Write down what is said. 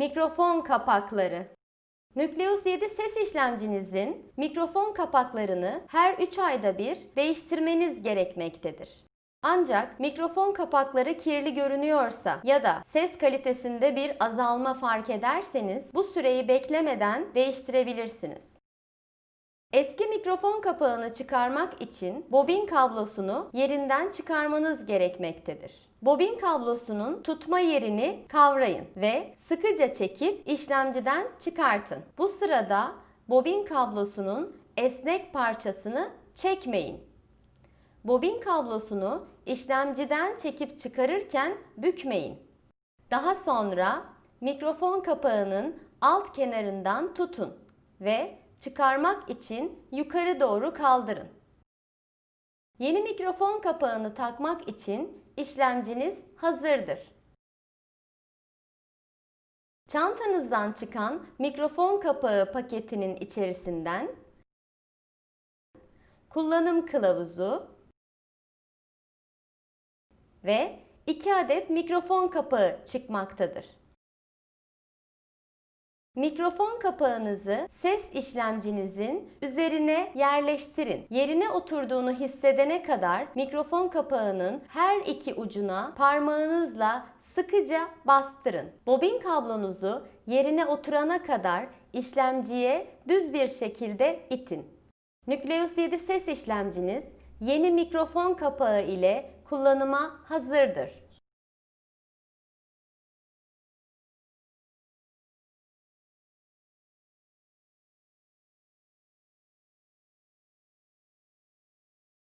Mikrofon kapakları. Nükleus 7 ses işlemcinizin mikrofon kapaklarını her 3 ayda bir değiştirmeniz gerekmektedir. Ancak mikrofon kapakları kirli görünüyorsa ya da ses kalitesinde bir azalma fark ederseniz bu süreyi beklemeden değiştirebilirsiniz. Eski mikrofon kapağını çıkarmak için bobin kablosunu yerinden çıkarmanız gerekmektedir. Bobin kablosunun tutma yerini kavrayın ve sıkıca çekip işlemciden çıkartın. Bu sırada bobin kablosunun esnek parçasını çekmeyin. Bobin kablosunu işlemciden çekip çıkarırken bükmeyin. Daha sonra mikrofon kapağının alt kenarından tutun ve çıkarmak için yukarı doğru kaldırın. Yeni mikrofon kapağını takmak için işlemciniz hazırdır. Çantanızdan çıkan mikrofon kapağı paketinin içerisinden kullanım kılavuzu ve 2 adet mikrofon kapağı çıkmaktadır. Mikrofon kapağınızı ses işlemcinizin üzerine yerleştirin. Yerine oturduğunu hissedene kadar mikrofon kapağının her iki ucuna parmağınızla sıkıca bastırın. Bobin kablonuzu yerine oturana kadar işlemciye düz bir şekilde itin. Nükleus 7 ses işlemciniz yeni mikrofon kapağı ile kullanıma hazırdır.